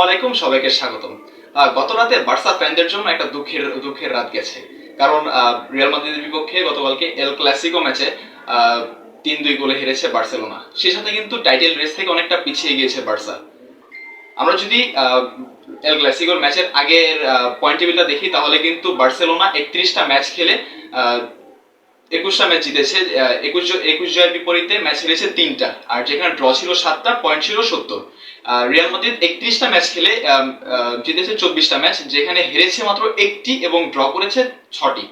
ওয়ালাইকুম সবাইকে স্বাগতম। গত রাতে বার্সা ফ্যানদের জন্য একটা দুঃখের দুঃখের রাত গেছে। কারণ রিয়াল মাদ্রিদের বিপক্ষে গতকালকে এল ক্লাসিকো ম্যাচে তিন দুই গোলে হেরেছে বার্সেলোনা। সে সাথে কিন্তু টাইটেল রেস থেকে অনেকটা পিছিয়ে গিয়েছে বার্সা। আমরা যদি এল ক্লাসিকোর ম্যাচের আগের পয়েন্ট টেবিলটা দেখি, তাহলে কিন্তু বার্সেলোনা একত্রিশটা ম্যাচ খেলে একুশটা ম্যাচ জিতেছে একুশ একুশ জয়ের বিপরীতে ম্যাচ হেরেছে তিনটা। আর যেখানে ড্র ছিল সাতটা পয়েন্ট ছিল সত্তর। রিয়াল মাদ্রিদ একত্রিশটা ম্যাচ খেলে জিতেছে চব্বিশটা ম্যাচ যেখানে হেরেছে মাত্র একটি এবং ড্র করেছে ছটি।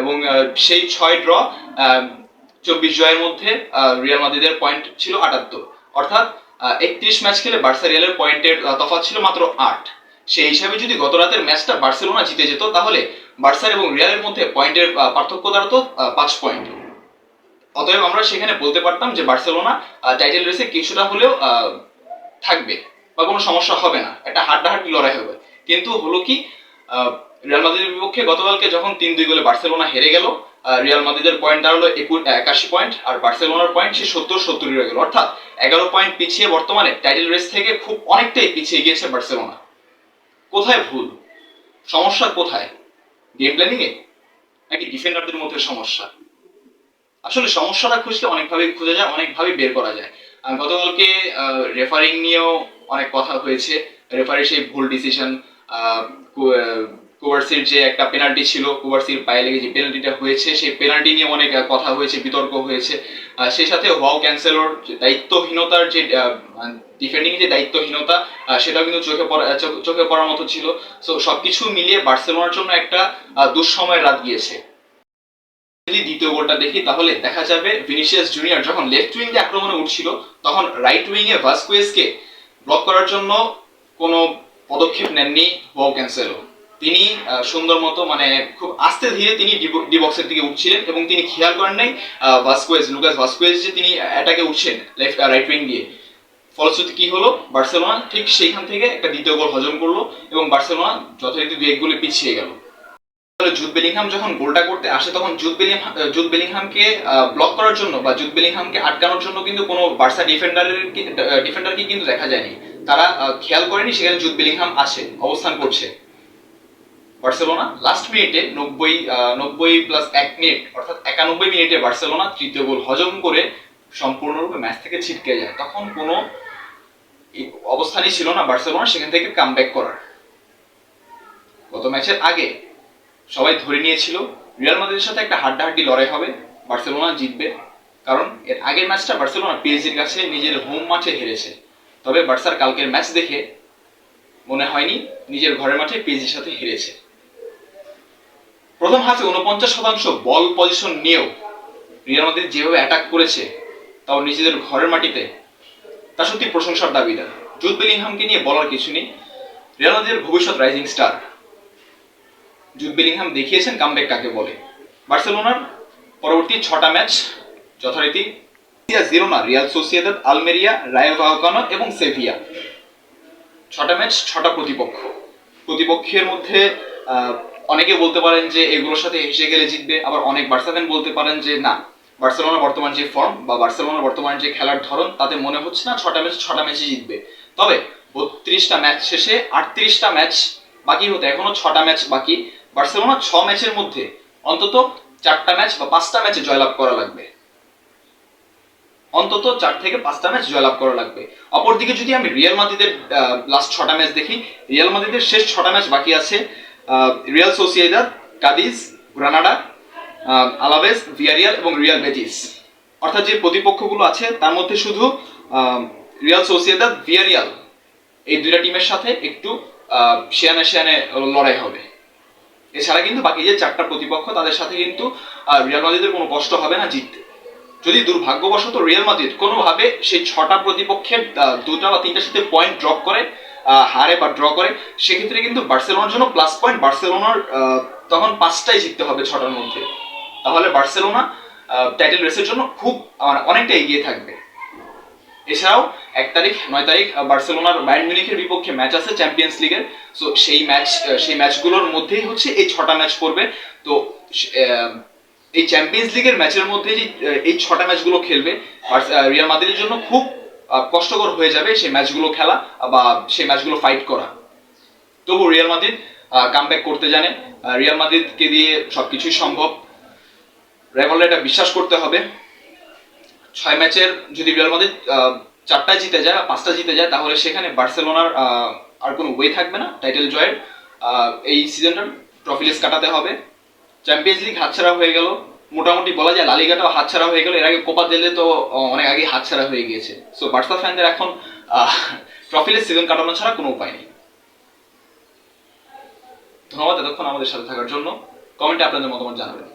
এবং সেই ছয় ড্র চব্বিশ জয়ের মধ্যে রিয়াল মাদ্রিদের পয়েন্ট ছিল আটাত্তর। অর্থাৎ একত্রিশ ম্যাচ খেলে বার্সা রিয়ালের পয়েন্টের তফাৎ ছিল মাত্র আট। সেই হিসাবে যদি গত রাতের ম্যাচটা বার্সেলোনা জিতে যেত, তাহলে বার্সার এবং রিয়ালের মধ্যে পয়েন্টের পার্থক্য দাঁড়াতো পাঁচ পয়েন্ট। অতএব আমরা সেখানে বলতে পারতাম যে বার্সেলোনা টাইটেল রেসে কিছুটা হলেও থাকবে বা কোনো সমস্যা হবে না। একটা হাড্ডাহাড্ডি লড়াই হবে। কিন্তু হলো কি রিয়াল মাদ্রিদের বিপক্ষে গতকালকে যখন তিন দুই গোলে বার্সেলোনা হেরে গেল রিয়াল মাদ্রিদের পয়েন্ট দাঁড়াল একুশ একাশি পয়েন্ট, আর বার্সেলোনার পয়েন্ট সে সত্তর সত্তর হয়ে গেল। অর্থাৎ এগারো পয়েন্ট পিছিয়ে বর্তমানে টাইটেল রেস থেকে খুব অনেকটাই পিছিয়ে গিয়েছে বার্সেলোনা। কোথায় ভুল? সমস্যা কোথায়? গেম প্ল্যানিং এ নাকি ডিফেন্ডারদের মধ্যে সমস্যা? আসলে সমস্যাটা খুঁজলে অনেকভাবে খুঁজে যায়, অনেকভাবে বের করা যায়। গতকালকে রেফারিং নিয়েও অনেক কথা হয়েছে। রেফারি সেই ভুল ডিসিশন কুবার্সির যে একটা পেনাল্টি ছিল কুবার্সির পায়ে লেগে যে পেনাল্টিটা হয়েছে, সেই পেনাল্টি নিয়ে অনেক কথা হয়েছে, বিতর্ক হয়েছে। সেই সাথে ওয়াও ক্যান্সেলর দায়িত্বহীনতার যে ডিফেন্ডিং যে দায়িত্বহীনতা সেটাও কিন্তু চোখে পড়া চোখে পড়ার মতো ছিল। সো সবকিছু মিলিয়ে বার্সেলোনার জন্য একটা দুঃসময়ের রাত গিয়েছে। যদি দ্বিতীয় গোলটা দেখি, তাহলে দেখা যাবে ভিনিসিয়াস জুনিয়র যখন লেফট উইং আক্রমণে উঠছিল, তখন রাইট উইং এ ভাস্কুয়েজকে ব্লক করার জন্য কোনো পদক্ষেপ নেননি ওয়াও ক্যান্সেলো তিনি সুন্দর মতো মানে খুব আস্তে ধীরে তিনি ডি বক্সের দিকে উঠছিলেন এবং তিনি খেয়াল করেন নাই ভাস্কুয়েজ লুকাস ভাস্কুয়েজ যে তিনি অ্যাটাকে উঠছেন লেফট রাইট উইং দিয়ে। ফলশ্রুতি কি হলো? বার্সেলোনা ঠিক সেইখান থেকে একটা দ্বিতীয় গোল হজম করল এবং বার্সেলোনা যথারীতি দু এক গোলে পিছিয়ে গেল। জুদ বেলিংহাম যখন গোলটা করতে আসে, তখন জুদ বেলিংহাম জুদ বেলিংহামকে ব্লক করার জন্য বা জুদ বেলিংহামকে আটকানোর জন্য কিন্তু কোনো বার্সা ডিফেন্ডারের ডিফেন্ডারকে কিন্তু দেখা যায়নি। তারা খেয়াল করেনি সেখানে জুদ বেলিংহাম আছে, অবস্থান করছে। বার্সেলোনা লাস্ট মিনিটে নব্বই নব্বই প্লাস এক মিনিট অর্থাৎ একানব্বই মিনিটে বার্সেলোনা তৃতীয় গোল হজম করে সম্পূর্ণরূপে ম্যাচ থেকে ছিটকে যায়। তখন কোনো অবস্থানই ছিল না বার্সেলোনা সেখান থেকে কাম করার। গত ম্যাচের আগে সবাই ধরে নিয়েছিল, রিয়াল মাদ্রিদের সাথে একটা হাড্ডাহাড্ডি লড়াই হবে, বার্সেলোনা জিতবে। কারণ এর আগের ম্যাচটা বার্সেলোনা পিএসজির কাছে নিজের হোম মাঠে হেরেছে। তবে বার্সার কালকের ম্যাচ দেখে মনে হয়নি নিজের ঘরের মাঠে পিএসজির সাথে হেরেছে। প্রথম হাফে উনপঞ্চাশ শতাংশ বল পজিশন নিয়েও রিয়াল মাদ্রিদ যেভাবে অ্যাটাক করেছে, তাও নিজেদের ঘরের মাটিতে তা সত্যি প্রশংসার দাবিদার। জুদ বেলিংহামকে নিয়ে বলার কিছু নেই। রিয়াল মাদ্রিদের ভবিষ্যৎ রাইজিং স্টার জুদ বেলিংহাম দেখিয়েছেন কামব্যাক কাকে বলে। বার্সেলোনার পরবর্তী ছটা ম্যাচ যথারীতি Girona Real Sociedad, Almeria Rayo Vallecano এবং সেভিয়া। ছটা ম্যাচ ছটা প্রতিপক্ষ। প্রতিপক্ষের মধ্যে অনেকে বলতে পারেন যে এগুলোর সাথে হেসে গেলে জিতবে, আবার অনেক বার্সাফ্যান বলতে পারেন যে না বার্সেলোনার বর্তমান যে ফর্ম বা বার্সেলোনার বর্তমান যে খেলার ধরন, তাতে মনে হচ্ছে না ছটা ম্যাচ, ছটা ম্যাচই জিতবে। তবে বত্রিশটা ম্যাচ শেষে আটত্রিশটা ম্যাচ বাকি হতে, এখনও ছটা ম্যাচ বাকি। বার্সেলোনা ছ ম্যাচের মধ্যে অন্তত চারটা ম্যাচ বা পাঁচটা ম্যাচে জয়লাভ করা লাগবে। অন্তত চার থেকে পাঁচটা ম্যাচ জয়লাভ করা লাগবে। অপরদিকে যদি আমি রিয়াল মাদ্রিদের লাস্ট ছটা ম্যাচ দেখি রিয়াল মাদ্রিদের শেষ ছটা ম্যাচ বাকি আছে Real Sociedad Cadiz Granada Alaves Villarreal এবং রিয়াল বেটিস অর্থাৎ যে প্রতিপক্ষগুলো আছে, তার মধ্যে শুধু রিয়াল সোসিয়েদাদ, ভিয়ারিয়াল। এই দুইটা টিমের সাথে একটু শিয়ানে শিয়ানে লড়াই হবে। এছাড়া কিন্তু বাকি যে চারটা প্রতিপক্ষ, তাদের সাথে কিন্তু রিয়াল মাদ্রিদের কোনো কষ্ট হবে না জিততে। যদি দুর্ভাগ্যবশত রিয়াল মাদ্রিদ কোনোভাবে সেই ছটা প্রতিপক্ষের দুটা বা তিনটার সাথে পয়েন্ট ড্রপ করে হারে বা ড্র করে, সেক্ষেত্রে কিন্তু বার্সেলোনার জন্য প্লাস পয়েন্ট বার্সেলোনার তখন পাঁচটাই জিততে হবে ছটার মধ্যে। তাহলে বার্সেলোনা টাইটেল রেসের জন্য খুব অনেকটা এগিয়ে থাকবে। এছাড়াও এক তারিখ, নয় তারিখ বার্সেলোনার বায়ার্ন মিউনিখের বিপক্ষে ম্যাচ আছে চ্যাম্পিয়ন্স লিগের সো সেই ম্যাচ সেই ম্যাচগুলোর মধ্যেই হচ্ছে এই ছটা ম্যাচ পড়বে। তো এই চ্যাম্পিয়ন্স লিগের ম্যাচের মধ্যে যে এই ছটা ম্যাচগুলো খেলবে রিয়াল মাদ্রিদের জন্য খুব কষ্টকর হয়ে যাবে সেই ম্যাচগুলো খেলা বা সেই ম্যাচগুলো ফাইট করা। তবু রিয়াল মাদ্রিদ কামব্যাক করতে জানে। রিয়াল মাদ্রিদকে দিয়ে সবকিছুই সম্ভব। রেভেলরা এটা বিশ্বাস করতে হবে। ছয় ম্যাচের যদি রিয়াল মাদ্রিদ চারটা জিতে যায়, পাঁচটা জিতে যায়, তাহলে সেখানে বার্সেলোনার আর কোনো ওয়ে থাকবে না টাইটেল জয়ের। এই সিজনটা ট্রফি লিস্ট কাটাতে হবে। চ্যাম্পিয়ন্স লিগ হাতছাড়া হয়ে গেল। মোটামুটি বলা যায় লালিগাটাও হাতছাড়া হয়ে গেল। এর আগে কোপা দিলে তো অনেক আগে হাতছাড়া হয়ে গিয়েছে। সো বার্সা ফ্যানদের এখন ট্রফি লিস্ট সিজন কাটানো ছাড়া কোনো উপায় নেই। ধন্যবাদ এতক্ষণ আমাদের সাথে থাকার জন্য। কমেন্টে আপনাদের মতামত জানাবেন।